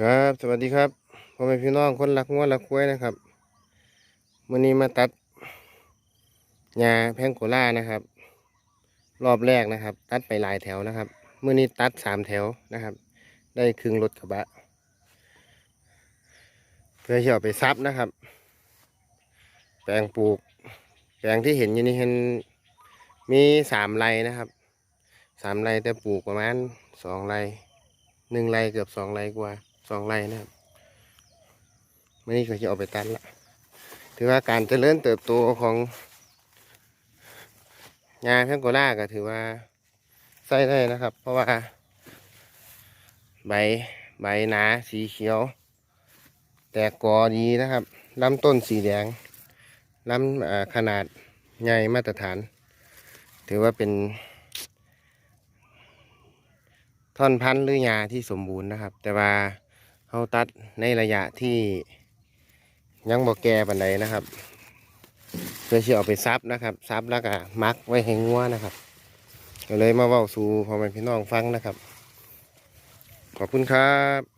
ครับสวัสดีครับพ่อแม่พี่น้องคนรักงัวรักควยนะครับวันนี้มาตัดหญ้าแพงโกล่านะครับ รอบแรกนะครับ ตัดไปหลายแถวนะครับเมื่อนี้ตัดสามแถวนะครับ ได้ครึ่งรถกระบะ เพื่อที่เอาไปซับนะครับ แปลงปลูก แปลงที่เห็นอยู่นี่เห็นมีสามไรนะครับสามไรแต่ปลูกประมาณสองไรหนึ่งไรเกือบสองไรกว่า สองไรนะครับไม่นี่ก็จะเอาไปตัดละถือว่าการเจริญเติบโตของงาแพงโกล่าก็ถือว่าใส่ได้นะครับ เพราะว่า ใบใบหนาสีเขียว แต่กอดีนะครับลำต้นสีแดงลำขนาดใหญ่มาตรฐาน ถือว่าเป็น ท่อนพันธุ์หรือหญ้าที่สมบูรณ์นะครับ แต่ว่า เขาตัดในระยะที่ยังบ่แก่ปันใดนะครับ เพื่อที่เอาไปซับนะครับซับแล้วก็มักไว้ให้งัวนะครับก็เลยมาเว้าสู่พ่อแม่พี่น้องฟังนะครับ ขอบคุณครับ